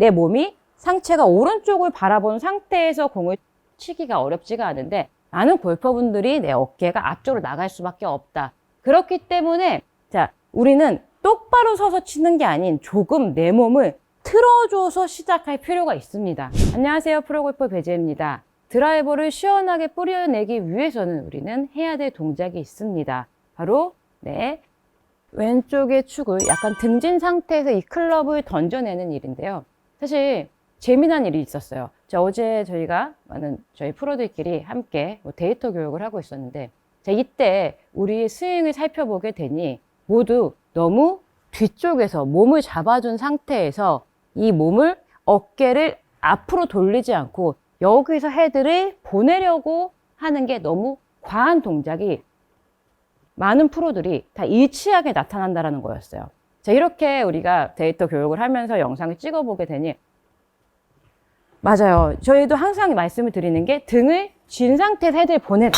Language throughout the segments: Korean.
내 몸이 상체가 오른쪽을 바라본 상태에서 공을 치기가 어렵지가 않은데 많은 골퍼분들이 내 어깨가 앞쪽으로 나갈 수밖에 없다. 그렇기 때문에 자 우리는 똑바로 서서 치는 게 아닌 조금 내 몸을 틀어줘서 시작할 필요가 있습니다. 안녕하세요. 프로골퍼 배재입니다. 드라이버를 시원하게 뿌려내기 위해서는 우리는 해야 될 동작이 있습니다. 바로 네 왼쪽의 축을 약간 등진 상태에서 이 클럽을 던져내는 일인데요. 사실 재미난 일이 있었어요. 자, 어제 저희가 많은 저희 프로들끼리 함께 뭐 데이터 교육을 하고 있었는데 자, 이때 우리의 스윙을 살펴보게 되니 모두 너무 뒤쪽에서 몸을 잡아준 상태에서 이 몸을 어깨를 앞으로 돌리지 않고 여기서 헤드를 보내려고 하는 게 너무 과한 동작이 많은 프로들이 다 일치하게 나타난다라는 거였어요. 자, 이렇게 우리가 데이터 교육을 하면서 영상을 찍어보게 되니 맞아요. 저희도 항상 말씀을 드리는 게 등을 쥔 상태에서 헤드를 보내라.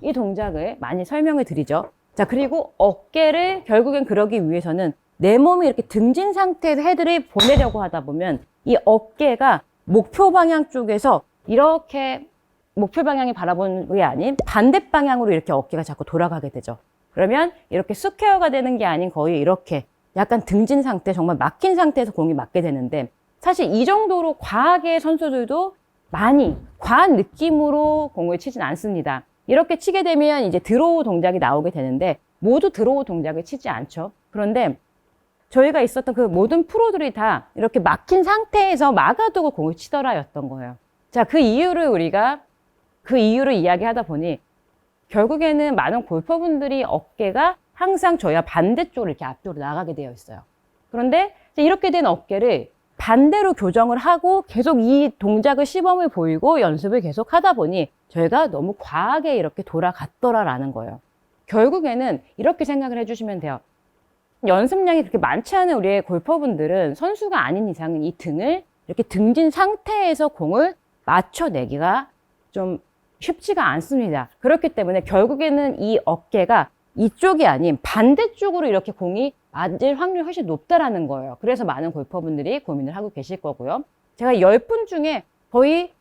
이 동작을 많이 설명을 드리죠. 자, 그리고 어깨를 결국엔 그러기 위해서는 내 몸이 이렇게 등진 상태에서 헤드를 보내려고 하다 보면 이 어깨가 목표 방향 쪽에서 이렇게 목표 방향이 바라보는 게 아닌 반대 방향으로 이렇게 어깨가 자꾸 돌아가게 되죠. 그러면 이렇게 스퀘어가 되는 게 아닌 거의 이렇게 약간 등진 상태, 정말 막힌 상태에서 공이 맞게 되는데 사실 이 정도로 과하게 선수들도 많이 과한 느낌으로 공을 치진 않습니다. 이렇게 치게 되면 이제 드로우 동작이 나오게 되는데 모두 드로우 동작을 치지 않죠. 그런데 저희가 있었던 그 모든 프로들이 다 이렇게 막힌 상태에서 막아두고 공을 치더라였던 거예요. 자, 그 이유를 우리가 그 이유를 이야기하다 보니 결국에는 많은 골퍼분들이 어깨가 항상 저희와 반대쪽으로 이렇게 앞쪽으로 나가게 되어 있어요. 그런데 이렇게 된 어깨를 반대로 교정을 하고 계속 이 동작을 시범을 보이고 연습을 계속 하다 보니 저희가 너무 과하게 이렇게 돌아갔더라라는 거예요. 결국에는 이렇게 생각을 해주시면 돼요. 연습량이 그렇게 많지 않은 우리의 골퍼분들은 선수가 아닌 이상은 이 등을 이렇게 등진 상태에서 공을 맞춰내기가 좀 쉽지가 않습니다. 그렇기 때문에 결국에는 이 어깨가 이쪽이 아닌 반대쪽으로 이렇게 공이 맞을 확률이 훨씬 높다라는 거예요. 그래서 많은 골퍼분들이 고민을 하고 계실 거고요. 제가 10분 중에 거의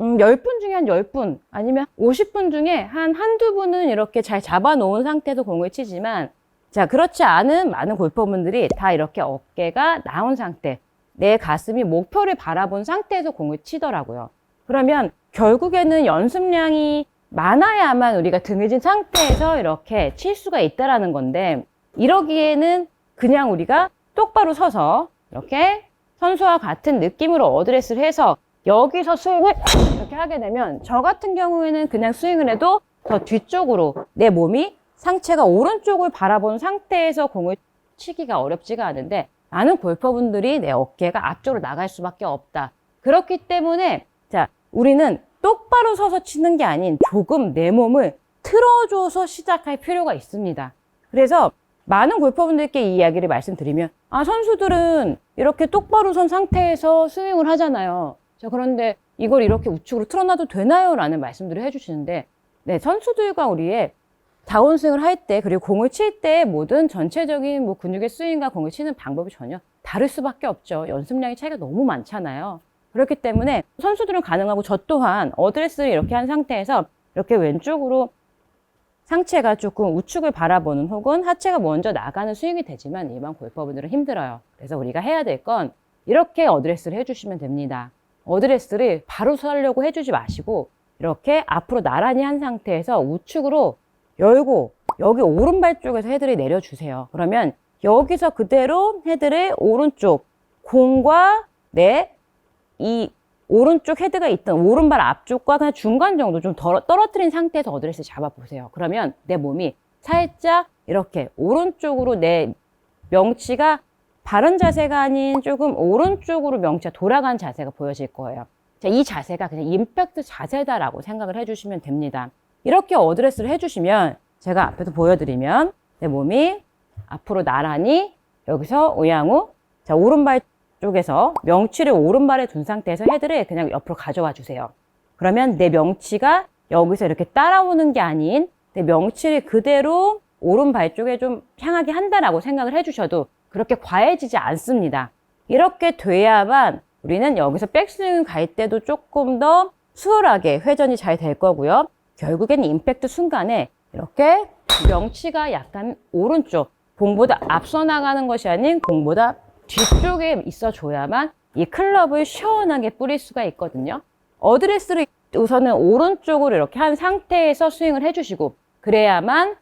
음, 10분 중에 한 10분 아니면 50분 중에 한 한두 분은 이렇게 잘 잡아놓은 상태에서 공을 치지만 자, 그렇지 않은 많은 골퍼분들이 다 이렇게 어깨가 나온 상태, 내 가슴이 목표를 바라본 상태에서 공을 치더라고요. 그러면 결국에는 연습량이 많아야만 우리가 등해진 상태에서 이렇게 칠 수가 있다라는 건데 이러기에는 그냥 우리가 똑바로 서서 이렇게 선수와 같은 느낌으로 어드레스를 해서 여기서 스윙을 이렇게 하게 되면 저 같은 경우에는 그냥 스윙을 해도 더 뒤쪽으로 내 몸이 상체가 오른쪽을 바라본 상태에서 공을 치기가 어렵지가 않은데 많은 골퍼분들이 내 어깨가 앞쪽으로 나갈 수밖에 없다. 그렇기 때문에 자 우리는 똑바로 서서 치는 게 아닌 조금 내 몸을 틀어줘서 시작할 필요가 있습니다. 그래서 많은 골퍼분들께 이 이야기를 말씀드리면 아 선수들은 이렇게 똑바로 선 상태에서 스윙을 하잖아요. 자 그런데 이걸 이렇게 우측으로 틀어놔도 되나요? 라는 말씀들을 해주시는데 네 선수들과 우리의 다운스윙을 할 때 그리고 공을 칠 때 모든 전체적인 뭐 근육의 스윙과 공을 치는 방법이 전혀 다를 수밖에 없죠. 연습량의 차이가 너무 많잖아요. 그렇기 때문에 선수들은 가능하고 저 또한 어드레스를 이렇게 한 상태에서 이렇게 왼쪽으로 상체가 조금 우측을 바라보는 혹은 하체가 먼저 나가는 스윙이 되지만 일반 골퍼분들은 힘들어요. 그래서 우리가 해야 될 건 이렇게 어드레스를 해주시면 됩니다. 어드레스를 바로 서려고 해주지 마시고 이렇게 앞으로 나란히 한 상태에서 우측으로 열고 여기 오른발 쪽에서 헤드를 내려주세요. 그러면 여기서 그대로 헤드를 오른쪽 공과 내 이 오른쪽 헤드가 있던 오른발 앞쪽과 그냥 중간 정도 좀 떨어뜨린 상태에서 어드레스 잡아보세요. 그러면 내 몸이 살짝 이렇게 오른쪽으로 내 명치가 바른 자세가 아닌 조금 오른쪽으로 명치가 돌아간 자세가 보여질 거예요. 자, 이 자세가 그냥 임팩트 자세다라고 생각을 해주시면 됩니다. 이렇게 어드레스를 해주시면 제가 앞에서 보여드리면 내 몸이 앞으로 나란히 여기서 우양우 자 오른발 쪽에서 명치를 오른발에 둔 상태에서 헤드를 그냥 옆으로 가져와 주세요. 그러면 내 명치가 여기서 이렇게 따라오는 게 아닌 내 명치를 그대로 오른발 쪽에 좀 향하게 한다라고 생각을 해주셔도 그렇게 과해지지 않습니다. 이렇게 돼야만 우리는 여기서 백스윙 갈 때도 조금 더 수월하게 회전이 잘 될 거고요. 결국엔 임팩트 순간에 이렇게 명치가 약간 오른쪽, 공보다 앞서 나가는 것이 아닌 공보다 뒤쪽에 있어줘야만 이 클럽을 시원하게 뿌릴 수가 있거든요. 어드레스를 우선은 오른쪽으로 이렇게 한 상태에서 스윙을 해주시고 그래야만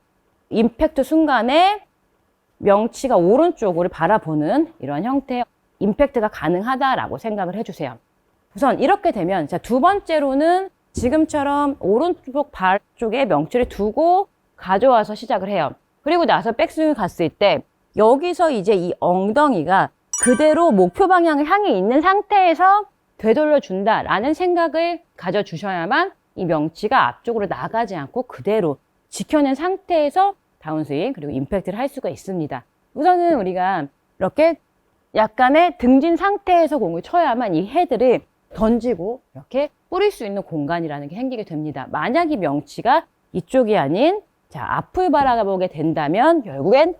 임팩트 순간에 명치가 오른쪽으로 바라보는 이런 형태의 임팩트가 가능하다라고 생각을 해주세요. 우선 이렇게 되면 자, 두 번째로는 지금처럼 오른쪽 발 쪽에 명치를 두고 가져와서 시작을 해요. 그리고 나서 백스윙을 갔을 때 여기서 이제 이 엉덩이가 그대로 목표 방향을 향해 있는 상태에서 되돌려 준다라는 생각을 가져 주셔야만 이 명치가 앞쪽으로 나가지 않고 그대로 지켜낸 상태에서 다운스윙 그리고 임팩트를 할 수가 있습니다. 우선은 우리가 이렇게 약간의 등진 상태에서 공을 쳐야만 이 헤드를 던지고 이렇게 뿌릴 수 있는 공간이라는 게 생기게 됩니다. 만약 이 명치가 이쪽이 아닌 자 앞을 바라보게 된다면 결국엔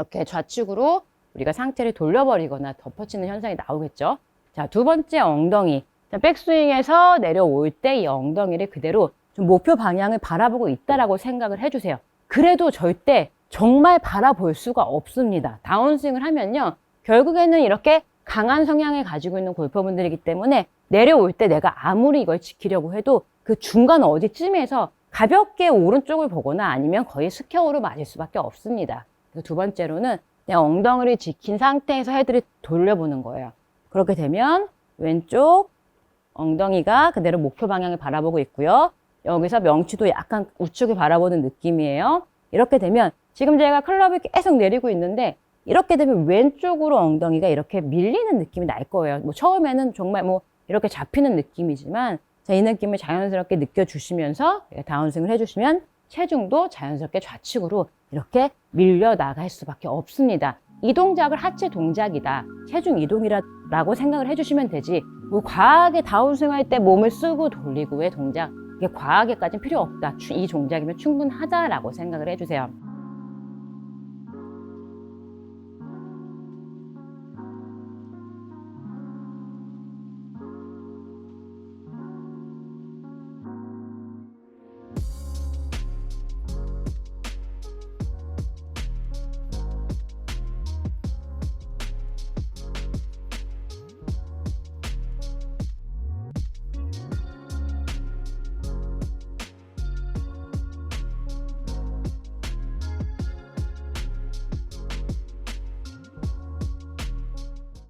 이렇게 좌측으로 우리가 상태를 돌려버리거나 덮어치는 현상이 나오겠죠. 자, 두 번째 엉덩이. 자, 백스윙에서 내려올 때 이 엉덩이를 그대로 좀 목표 방향을 바라보고 있다라고 생각을 해주세요. 그래도 절대 정말 바라볼 수가 없습니다. 다운스윙을 하면요. 결국에는 이렇게 강한 성향을 가지고 있는 골퍼분들이기 때문에 내려올 때 내가 아무리 이걸 지키려고 해도 그 중간 어디쯤에서 가볍게 오른쪽을 보거나 아니면 거의 스퀘어로 맞을 수밖에 없습니다. 두 번째로는 그냥 엉덩이를 지킨 상태에서 헤드를 돌려보는 거예요. 그렇게 되면 왼쪽 엉덩이가 그대로 목표 방향을 바라보고 있고요. 여기서 명치도 약간 우측을 바라보는 느낌이에요. 이렇게 되면 지금 제가 클럽을 계속 내리고 있는데 이렇게 되면 왼쪽으로 엉덩이가 이렇게 밀리는 느낌이 날 거예요. 뭐 처음에는 정말 뭐 이렇게 잡히는 느낌이지만 자, 이 느낌을 자연스럽게 느껴주시면서 다운스윙을 해주시면 체중도 자연스럽게 좌측으로 이렇게 밀려 나갈 수밖에 없습니다. 이 동작을 하체 동작이다. 체중 이동이라고 생각을 해주시면 되지. 뭐 과하게 다운스윙 할 때 몸을 쓰고 돌리고의 동작. 이게 과하게까지는 필요 없다. 이 동작이면 충분하다라고 생각을 해주세요.